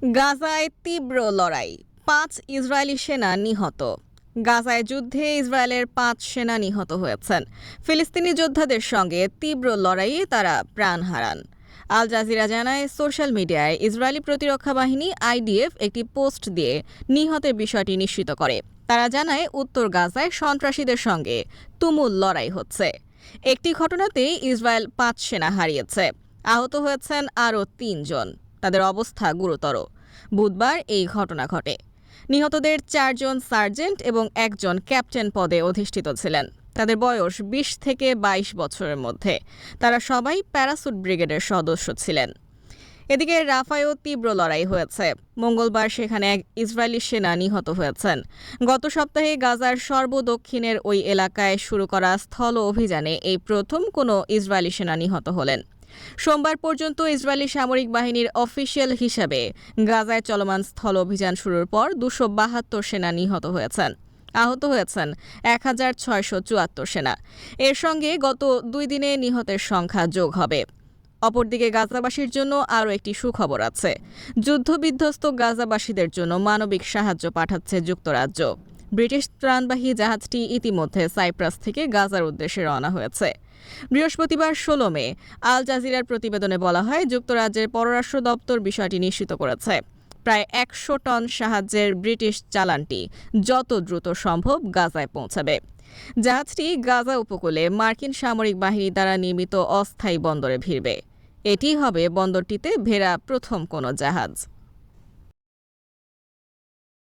গাজায় তীব্র লড়াই, পাঁচ ইসরায়েলি সেনা নিহত। গাজায় যুদ্ধে ইসরায়েলের পাঁচ সেনা নিহত হয়েছেন। ফিলিস্তিনি যোদ্ধাদের সঙ্গে তীব্র লড়াইয়ে তারা প্রাণ হারান। আল জাজিরা জানায়, সোশ্যাল মিডিয়ায় ইসরায়েলি প্রতিরক্ষা বাহিনী আইডিএফ একটি পোস্ট দিয়ে নিহতের বিষয়টি নিশ্চিত করে। তারা জানায়, উত্তর গাজায় সন্ত্রাসীদের সঙ্গে তুমুল লড়াই হচ্ছে। একটি ঘটনাতেই ইসরায়েল পাঁচ সেনা হারিয়েছে। আহত হয়েছেন আরও তিনজন। তাদের অবস্থা গুরুতর। বুধবার এই ঘটনা ঘটে। নিহতদের চারজন সার্জেন্ট এবং একজন ক্যাপ্টেন পদে অধিষ্ঠিত ছিলেন। তাদের বয়স বিশ থেকে ২২ বছরের মধ্যে। তারা সবাই প্যারাসুট ব্রিগেডের সদস্য ছিলেন। এদিকে রাফায়ও তীব্র লড়াই হয়েছে। মঙ্গলবার সেখানে এক ইসরায়েলি সেনা নিহত হয়েছেন। গত সপ্তাহে গাজার সর্বদক্ষিণের ওই এলাকায় শুরু করা স্থল অভিযানে এই প্রথম কোনো ইসরায়েলি সেনা নিহত হলেন। সোমবার পর্যন্ত ইসরায়েলি সামরিক বাহিনীর অফিসিয়াল হিসাবে গাজায় চলমান স্থল অভিযান শুরুর পর দুশো বাহাত্তর সেনা নিহত হয়েছেন। আহত হয়েছেন এক হাজার ছয়শো চুয়াত্তর সেনা। এর সঙ্গে গত দুই দিনে নিহতের সংখ্যা যোগ হবে। অপরদিকে গাজাবাসীর জন্য আরও একটি সুখবর আছে। যুদ্ধবিধ্বস্ত গাজাবাসীদের জন্য মানবিক সাহায্য পাঠাচ্ছে যুক্তরাজ্য। ব্রিটিশ ত্রাণবাহী জাহাজটি ইতিমধ্যে সাইপ্রাস থেকে গাজার উদ্দেশ্যে রওনা হয়েছে। বৃহস্পতিবার ষোলো মে, আল জাজিরার প্রতিবেদনে বলা হয়, যুক্তরাজ্যের পররাষ্ট্র দপ্তর বিষয়টি নিশ্চিত করেছে। প্রায় একশো টন সাহায্যের ব্রিটিশ চালানটি যত দ্রুত সম্ভব গাজায় পৌঁছাবে। জাহাজটি গাজা উপকূলে মার্কিন সামরিক বাহিনী দ্বারা নির্মিত অস্থায়ী বন্দরে ভিড়বে। এটি হবে বন্দরটিতে ভেরা প্রথম কোনো জাহাজ।